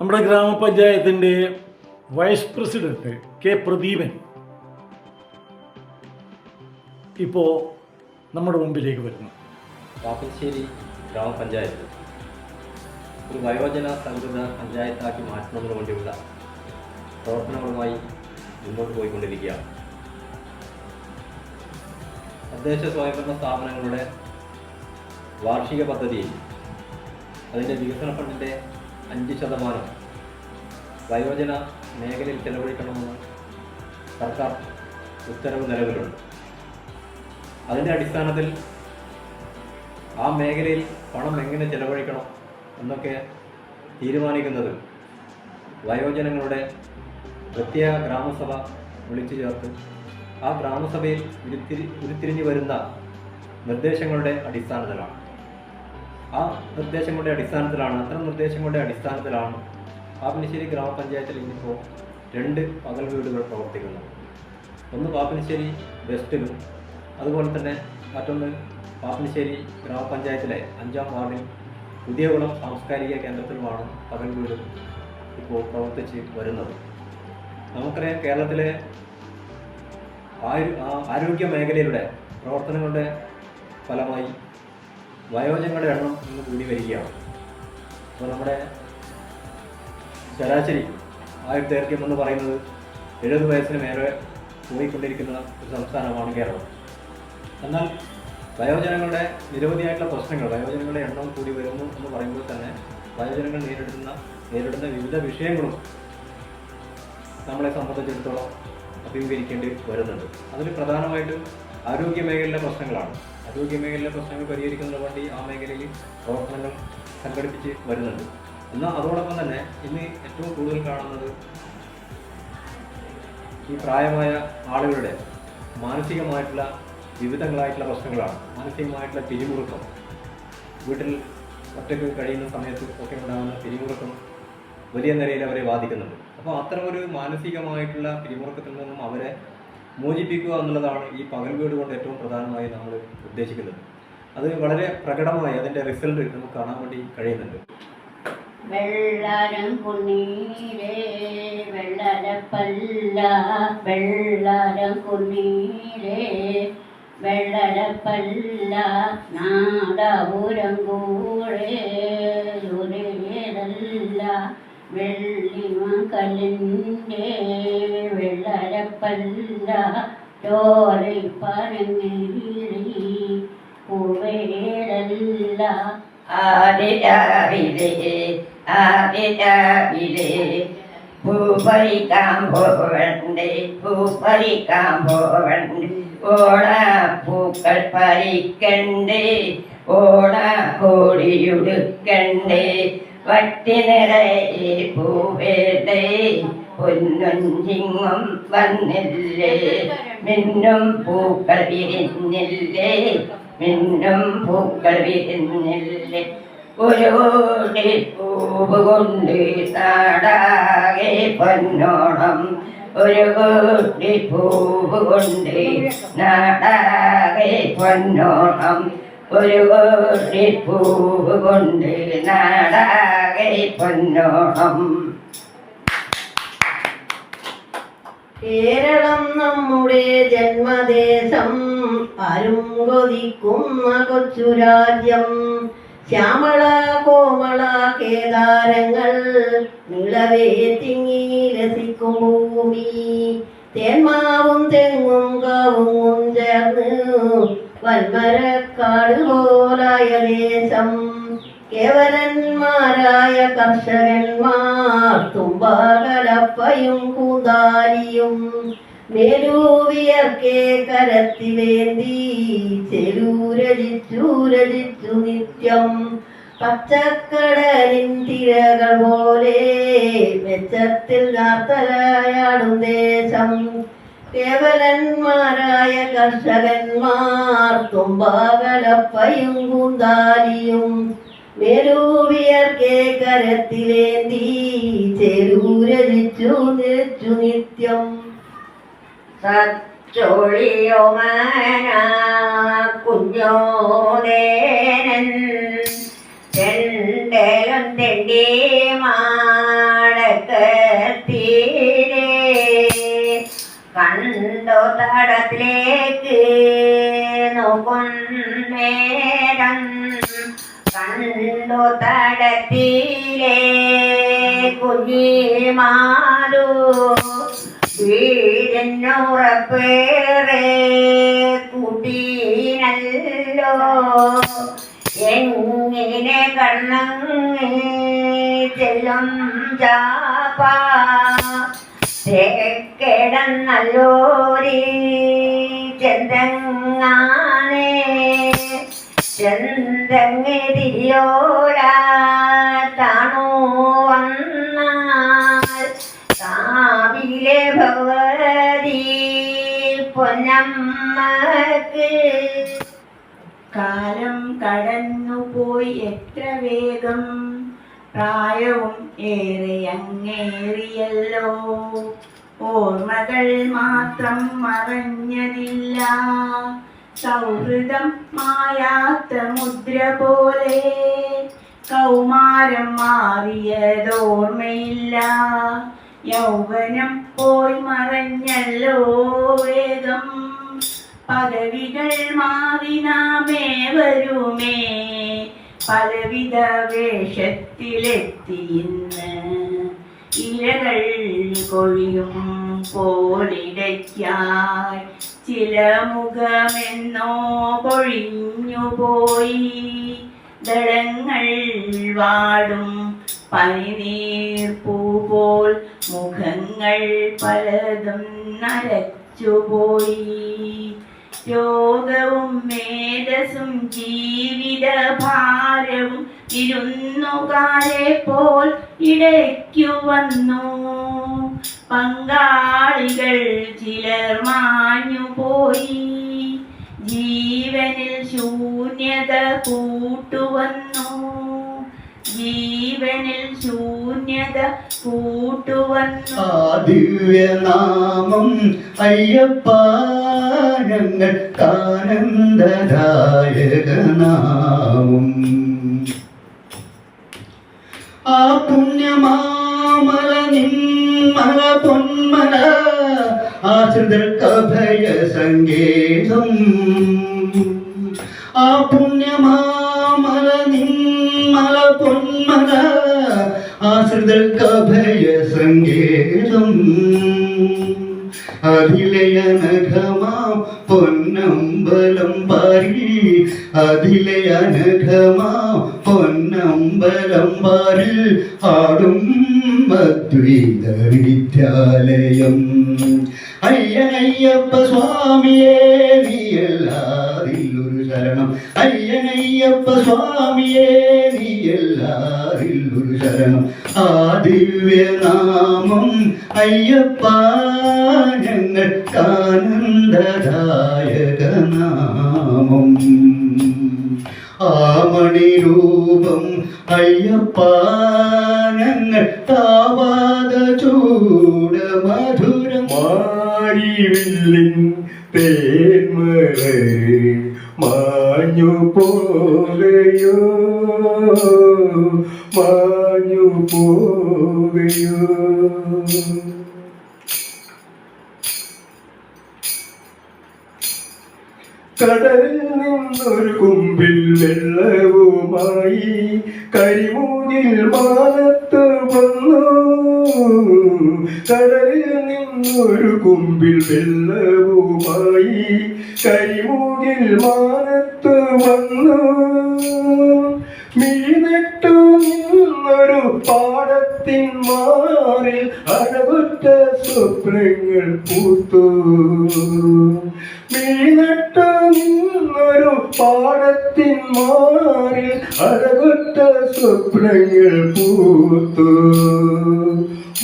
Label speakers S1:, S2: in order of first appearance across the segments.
S1: നമ്മുടെ ഗ്രാമപഞ്ചായത്തിന്റെ vice president K Pradeepan ഇപ്പോൾ നമ്മുടെ മുമ്പിലേക്ക് വരുന്നു.
S2: പാപ്പശ്ശേരി ഗ്രാമപഞ്ചായത്ത് ഒരു വയോജന സംഘത പഞ്ചായത്താക്കി മാറ്റുന്നതിന് വേണ്ടിയുള്ള പ്രവർത്തനങ്ങളുമായി മുന്നോട്ട് പോയിക്കൊണ്ടിരിക്കുകയാണ്. തദ്ദേശ സ്വയംഭരണ സ്ഥാപനങ്ങളുടെ വാർഷിക പദ്ധതിയിൽ അതിന്റെ വികസന ഫണ്ടിന്റെ അഞ്ച് ശതമാനം വയോജന മേഖലയിൽ ചെലവഴിക്കണമെന്ന് സർക്കാർ ഉത്തരവ് നിലവിലുണ്ട്. അതിന്റെ അടിസ്ഥാനത്തിൽ ആ മേഖലയിൽ പണം എങ്ങനെ ചെലവഴിക്കണം എന്നൊക്കെ തീരുമാനിക്കുന്നത് വയോജനങ്ങളുടെ പ്രത്യേക ഗ്രാമസഭ വിളിച്ചു ചേർത്ത് ആ ഗ്രാമസഭയിൽ ഉരുത്തിരി ഉരുത്തിരിഞ്ഞു വരുന്ന നിർദ്ദേശങ്ങളുടെ അടിസ്ഥാനത്തിലാണ്. ആ നിർദ്ദേശങ്ങളുടെ അടിസ്ഥാനത്തിലാണ് അത്തരം നിർദ്ദേശങ്ങളുടെ അടിസ്ഥാനത്തിലാണ് പാപ്പിനിശ്ശേരി ഗ്രാമപഞ്ചായത്തിൽ ഇന്നിപ്പോൾ രണ്ട് പകൽ വീടുകൾ പ്രവർത്തിക്കുന്നു. ഒന്ന് പാപ്പിനിശ്ശേരി വെസ്റ്റിലും അതുപോലെ തന്നെ മറ്റൊന്ന് പാപ്പിനിശ്ശേരി ഗ്രാമപഞ്ചായത്തിലെ അഞ്ചാം വാർഡിൽ പുതിയകുളം സാംസ്കാരിക കേന്ദ്രത്തിലുമാണ് പകൽ വീട് ഇപ്പോൾ പ്രവർത്തിച്ച് വരുന്നത്. നമുക്കറിയാം കേരളത്തിലെ ആരു ആരോഗ്യ മേഖലയുടെ പ്രവർത്തനങ്ങളുടെ ഫലമായി വയോജനങ്ങളുടെ എണ്ണം ഇന്ന് കൂടി വരികയാണ്. അപ്പോൾ നമ്മുടെ ശരാശരി ആയുർദൈർഘ്യം എന്ന് പറയുന്നത് എഴുപത് വയസ്സിന് മേലെ പോയിക്കൊണ്ടിരിക്കുന്ന ഒരു സംസ്ഥാനമാണ് കേരളം. എന്നാൽ വയോജനങ്ങളുടെ നിരവധിയായിട്ടുള്ള പ്രശ്നങ്ങൾ വയോജനങ്ങളുടെ എണ്ണം കൂടി വരുന്നു എന്ന് പറയുമ്പോൾ തന്നെ വയോജനങ്ങൾ നേരിടുന്ന നേരിടുന്ന വിവിധ വിഷയങ്ങളും നമ്മളെ സംബന്ധിച്ചിടത്തോളം അഭിമുഖീകരിക്കേണ്ടി വരുന്നുണ്ട്. അതിൽ പ്രധാനമായിട്ടും ആരോഗ്യ മേഖലയിലെ പ്രശ്നങ്ങളാണ്. ആരോഗ്യ മേഖലയിലെ പ്രശ്നങ്ങൾ പരിഹരിക്കുന്നതിന് വേണ്ടി ആ മേഖലയിൽ പ്രവർത്തനങ്ങൾ സംഘടിപ്പിച്ച് വരുന്നുണ്ട്. എന്നാൽ അതോടൊപ്പം തന്നെ ഇന്ന് ഏറ്റവും കൂടുതൽ കാണുന്നത് ഈ പ്രായമായ ആളുകളുടെ മാനസികമായിട്ടുള്ള വിവിധങ്ങളായിട്ടുള്ള പ്രശ്നങ്ങളാണ്. മാനസികമായിട്ടുള്ള പിരിമുറുക്കം. വീട്ടിൽ ഒറ്റയ്ക്ക് കഴിയുന്ന സമയത്ത് ഒക്കെ ഉണ്ടാകുന്ന പിരിമുറുക്കം വലിയ നിലയിൽ അവരെ ബാധിക്കുന്നുണ്ട്. അപ്പോൾ അത്തരമൊരു മാനസികമായിട്ടുള്ള പിരിമുറുക്കത്തിൽ നിന്നും അവരെ മോചിപ്പിക്കുക എന്നുള്ളതാണ് ഈ പകൽ വീട് കൊണ്ട് ഏറ്റവും പ്രധാനമായി നമ്മൾ ഉദ്ദേശിക്കുന്നത്. അത് വളരെ പ്രകടമായി അതിന്റെ റിസൾട്ട് നമുക്ക് കാണാൻ വേണ്ടി കഴിയുന്നുണ്ട്.
S3: വെള്ളരം കുന്നീരേ വെള്ളരപ്പല്ല വെള്ളരം കുന്നീരേ വെള്ളരപ്പല്ല നാടപുരം വെള്ളി ഉരേതല്ല വെള്ളിമകലിന്റെ വെള്ളരപ്പല്ല ചോറി പറഞ്ഞീരി കുവേരല്ല
S4: ആദിരാവിലെ ആദിരാവിലെ പൂപ്പറിക്കാൻ പോവണ്ട് പൂപ്പറിക്കാൻ പോവണ്ട് ഓട പൂക്കൾ പറിക്കണ്ട്. ഓട കോടിയുടുക്കണ്ട് വട്ടി നിറയെ പൂവേണ്ടേ പൊന്നും ചിങ്ങും വന്നില്ലേ. മിന്നും പൂക്കൾ വിരിഞ്ഞില്ലേ. മിന്നും പൂക്കൾ വിരിഞ്ഞില്ലേ. ഒരു കോടി പൂവ് കൊണ്ട് നാടാകെ പൊന്നോണം. ഒരു കൂട്ടി പൂവ് കൊണ്ട് നാടാകെ പൊന്നോണം. ഒരു കൂട്ടി പൂവ് കൊണ്ട് നാടാകെ പൊന്നോണം.
S5: കേരളം നമ്മുടെ ജന്മദേശം. അരും കൊതിക്കുന്ന കൊച്ചു രാജ്യം. ശ്യാമള കോമള കേദാരങ്ങൾ നിളവേ തിങ്ങി രസിക്കും ഭൂമി. തേന്മാവും തെങ്ങും കവുങ്ങും ചേർന്ന് വൻമരക്കാട് പോലായ ദേശം. കേവലന്മാരായ കർഷകന്മാർ തുമ്പാകലപ്പയും കൂതാലിയും മേലൂവിയർക്കെ കരത്തിലേന്തി ചെരൂരജിച്ചു രജിച്ചു നിത്യം. പച്ചക്കടലിൻ തിരകൾ പോലെ മെച്ചത്തിൽ നാർത്തലായാടും ദേശം. കേവലന്മാരായ കർഷകന്മാർ തുമ്പാകലപ്പയും കൂന്താലിയും മെരൂവിയർക്കേ കരത്തിലേന്തി ചെരൂരജിച്ചു നിച്ചു നിത്യം.
S4: സച്ചൊളിയോമന കുഞ്ഞോദേനൻ ചെണ്ടലും തെണ്ടി മാടക്കത്തീരേ കണ്ടോ തടത്തിലേക്ക് നോക്കുന്നേരം. കണ്ടോ തടത്തിലേ കുഞ്ഞിമാരൂ വീടിനുറപ്പേറെ കൂട്ടിനല്ലോ എങ്ങനെ കണ്ണങ്ങി ചെല്ലും ചാപ്പ. താണു വന്നാൽ ഭഗവതി പൊന്നമ്മക്ക്
S6: കാലം കടന്നു പോയി എത്ര വേഗം. പ്രായവും ഏറെ അങ്ങേറിയല്ലോ. ഓർമ്മകൾ മാത്രം മറഞ്ഞതില്ല. സൗഹൃദം മായാത്ത മുദ്ര പോലെ കൗമാരം മാറിയതോർമ്മയില്ല. യൗവനം പോയി മറഞ്ഞല്ലോ വേഗം. പദവികൾ മാറി നാമേ വരുമേ. പലവിധ വേഷത്തിലെത്തി ഇന്ന് ഇലകൾ കൊഴിയും പോലിടയ്ക്കായി. ചില മുഖമെന്നോ പൊഴിഞ്ഞുപോയി. ദളങ്ങൾ വാടും പനിനീർപ്പൂ പോൽ മുഖങ്ങൾ പലതും നരച്ചുപോയി. രോഗവും മേധസ്സും ജീവിത ഭാരവും ഇരുന്നുകാരെ പോൽ ഇടയ്ക്കു വന്നു. പങ്കാളികൾ ചിലർ മാഞ്ഞുപോയി ജീവനിൽ ശൂന്യത കൂട്ടുവന്നു. ജീവനിൽ ശൂന്യത കൂട്ടുവന്നു.
S7: ആ ദിവ്യനാമം അയ്യപ്പ ആ പുണ്യമാമല നിമ്മല പൊന്മല ആശ്രിതർക്കഭയ ആ പുണ്യമാമല ആശ്രിതർക്കഭയ സങ്കേതം. അതിലയനഘമാം പൊന്നമ്പലം പാരി അതിലയനഘമാ പൊന്നമ്പലം പാരി ആടും അദ്വൈത അയ്യനയ്യപ്പ സ്വാമിയേ നീയല്ലാതില്ലൊരു ശരണം. അയ്യനയ്യപ്പ സ്വാമിയേ നീയല്ലാതില്ലൊരു ശരണം. ആ ദിവ്യനാമം അയ്യപ്പ ഞങ്ങൾ കാനന്ദദായകനാമം ആമണിരൂപം അയ്യപ്പ ഞങ്ങൾ താവാത ചൂട മധുരം
S8: മാരിവില്ലിൻ തേന്മലരെ മാഞ്ഞു പോകയോ മാഞ്ഞു പോകയോ കടലിൽ കുമ്പിൽ വെള്ളവുമായി കരിമൂന്നിൽ മാനത്ത് വന്നു. കടലിൽ നിന്നൊരു കുമ്പിൽ വെള്ളവുമായി കരിമൂന്നിൽ മാനത്ത് വന്നു. മീനട്ടു നിന്നൊരു പാടത്തിൻ മാറിൽ അഴകുറ്റ സ്വപ്നങ്ങൾ പൂത്തു. നിന്നൊരു പാടത്തിൻ മാറിൽ അഴകുറ്റ സ്വപ്നങ്ങൾ പൂത്തു.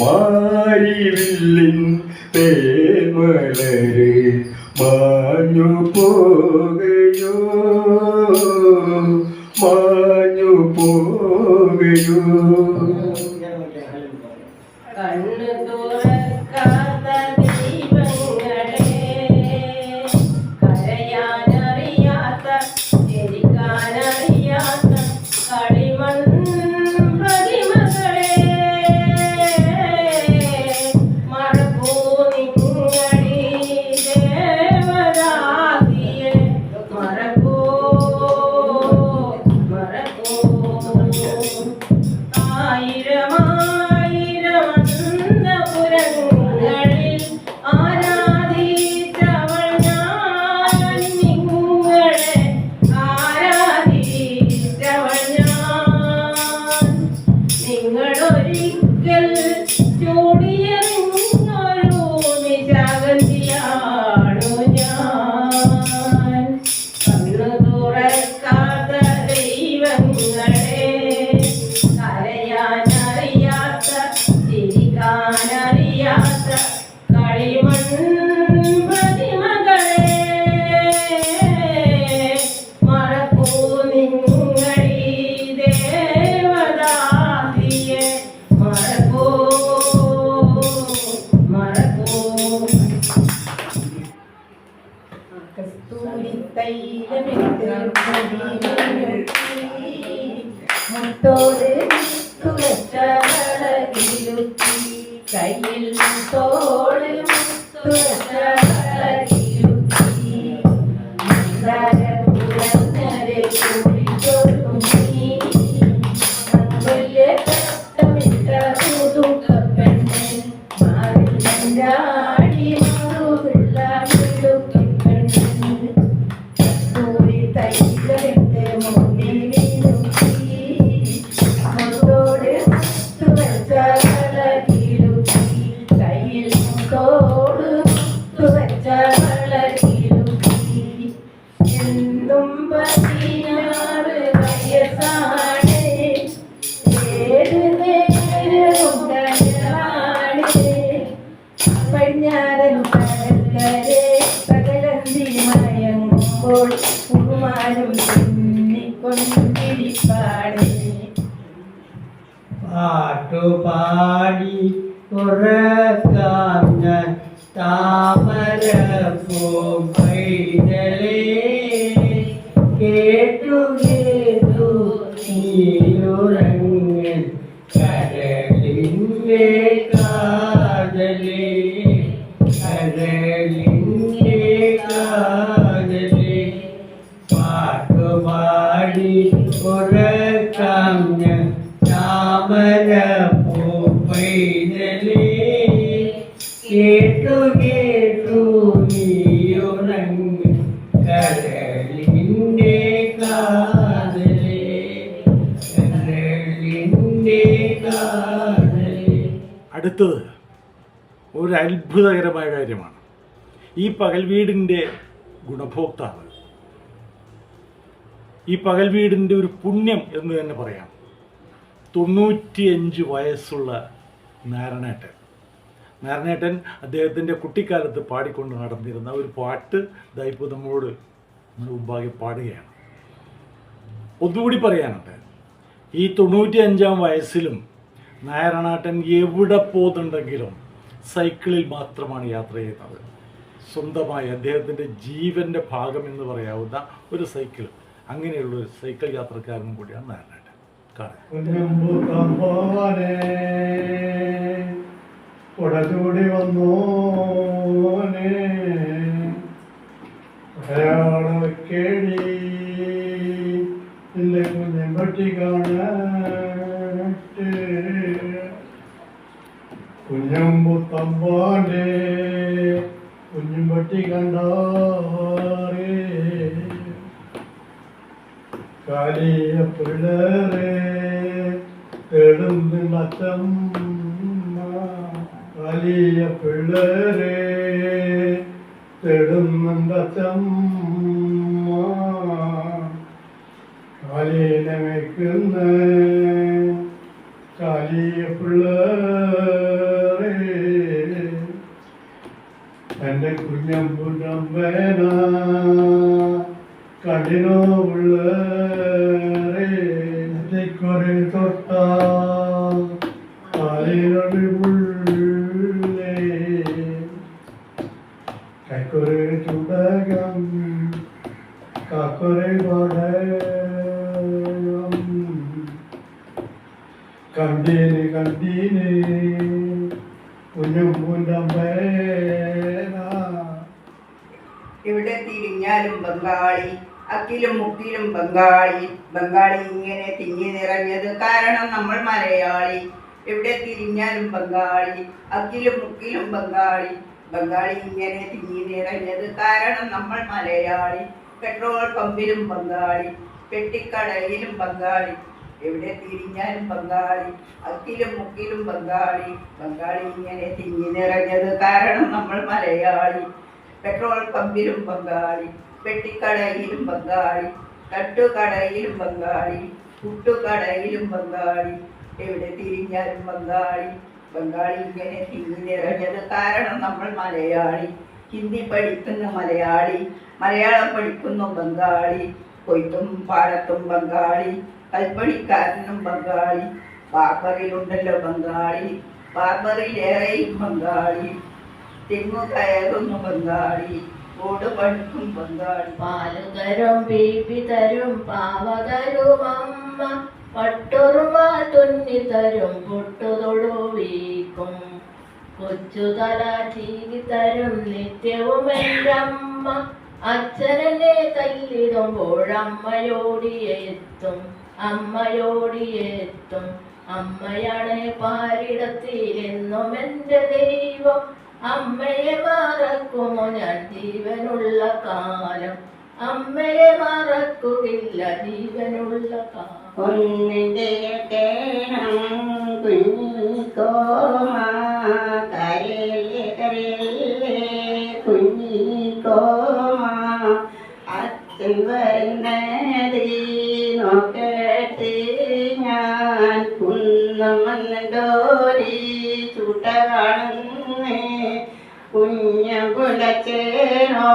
S8: മാരിവില്ലിൻ തേമലരെ മാഞ്ഞു പോകയോ. മാഞ്ഞു പോകയോ
S6: കണ്ണു തുറക്കാത്ത
S1: Adelaide. അത്ഭുതകരമായ കാര്യമാണ്. ഈ പകൽ വീടിന്റെ ഗുണഭോക്താവ് ഈ പകൽ വീടിന്റെ ഒരു പുണ്യം എന്ന് തന്നെ പറയാം. തൊണ്ണൂറ്റിയഞ്ച് വയസ്സുള്ള നാരണേട്ടൻ നാരണേട്ടൻ അദ്ദേഹത്തിന്റെ കുട്ടിക്കാലത്ത് പാടിക്കൊണ്ട് നടന്നിരുന്ന ഒരു പാട്ട് ദൈപ്പം നമ്മളോട് മുമ്പാകെ പാടുകയാണ്. ഒന്നുകൂടി പറയാനുണ്ട്. ഈ തൊണ്ണൂറ്റി അഞ്ചാം വയസ്സിലും നാരണാട്ടൻ എവിടെ പോകുന്നുണ്ടെങ്കിലും സൈക്കിളിൽ മാത്രമാണ് യാത്ര ചെയ്യുന്നത്. സ്വന്തമായി അദ്ദേഹത്തിന്റെ ജീവന്റെ ഭാഗം എന്ന് പറയാവുന്ന ഒരു സൈക്കിൾ അങ്ങനെയുള്ള ഒരു സൈക്കിൾ യാത്രക്കാരനും കൂടിയാണ്
S9: നാരായണൻ. വന്നോനെ ഒരാളെ വെക്കേടി ഇല്ല പറ്റി കുഞ്ഞമ്പൂത്തമ്പോനെ കുഞ്ഞുംപട്ടി കണ്ടാറേ. കാലിയ പിള്ളേരെ തേടുന്നച്ചമ്മ കാലിയ പിള്ളേരെ തേടുന്നച്ചമ്മ കാലിനെ വയ്ക്കുന്ന കാലിയ പിള്ളേരെ. കുഞ്ഞമ്പുഴമ്പേന കഠിനോ നെറ്റിക്കൊരു തൊട്ട. കാലിനൊരു
S10: ബംഗാളി ബംഗാളി ഇങ്ങനെ തിങ്ങി നിറഞ്ഞത് കാരണം നമ്മൾ മലയാളി. എവിടെ തിരിഞ്ഞാലും ബംഗാളി അക്കിലും മുക്കിലും ബംഗാളി. ബംഗാളി ഇങ്ങനെ തിങ്ങി നിറഞ്ഞത് കാരണം നമ്മൾ മലയാളി. പെട്രോൾ പമ്പിലും ബംഗാളി പെട്ടിക്കടയിലും ബംഗാളി. എവിടെ തിരിഞ്ഞാലും ബംഗാളി അക്കിലും മുക്കിലും ബംഗാളി. ബംഗാളി ഇങ്ങനെ തിങ്ങി നിറഞ്ഞത് കാരണം നമ്മൾ മലയാളി. പെട്രോൾ പമ്പിലും ബംഗാളി പെട്ടിക്കടയിലും ബംഗാളി. തട്ടുകടയിലും ബംഗാളി പുട്ടുകടയിലും ബംഗാളി എവിടെ തിരിഞ്ഞാലും ബംഗാളി. ബംഗാളി ഇങ്ങനെ തിങ്ങി നിറഞ്ഞത് കാരണം നമ്മൾ മലയാളി. ഹിന്ദി പഠിക്കുന്ന മലയാളി മലയാളം പഠിക്കുന്ന ബംഗാളി. കൊയ്ത്തും പാടത്തും ബംഗാളി കൽപ്പണിക്കാരനും ബംഗാളി. ബാർബറിലുണ്ടല്ലോ ബംഗാളി ബാർബറിലേറെയും ബംഗാളി. തെങ്ങു കയറുന്നു ബംഗാളി. ഓട് പണിക്കും ബംഗാളി
S11: പാൽ തരും ബീബി തരും പാവ തരും അമ്മ പട്ടുറുമ തുന്നി തരും പൊട്ടുതൊടുവീക്കും കൊച്ചു തല ചീകി തരും നിത്യവും എന്റെ അച്ഛനെ തല്ലിടുമ്പോഴമ്മയോടിയെത്തും അമ്മയോടിയെത്തും അമ്മയാണ് പാരിടത്തിൽ എന്നും എന്റെ ദൈവം അമ്മയെ മറക്കുമോ ഞാൻ ജീവനുള്ള കാലം? അമ്മയെ മറക്കുകയില്ല ജീവനുള്ള കാലം.
S3: ഒന്നിന്റെ കേണം കുഞ്ഞിക്കോമ കരയിലെ കരയിലെ കുഞ്ഞിക്കോമ. അച്ഛൻ വരുന്നതി നോക്കട്ടെ ഞാൻ. കുന്നം വന്നോരി ডাকছে না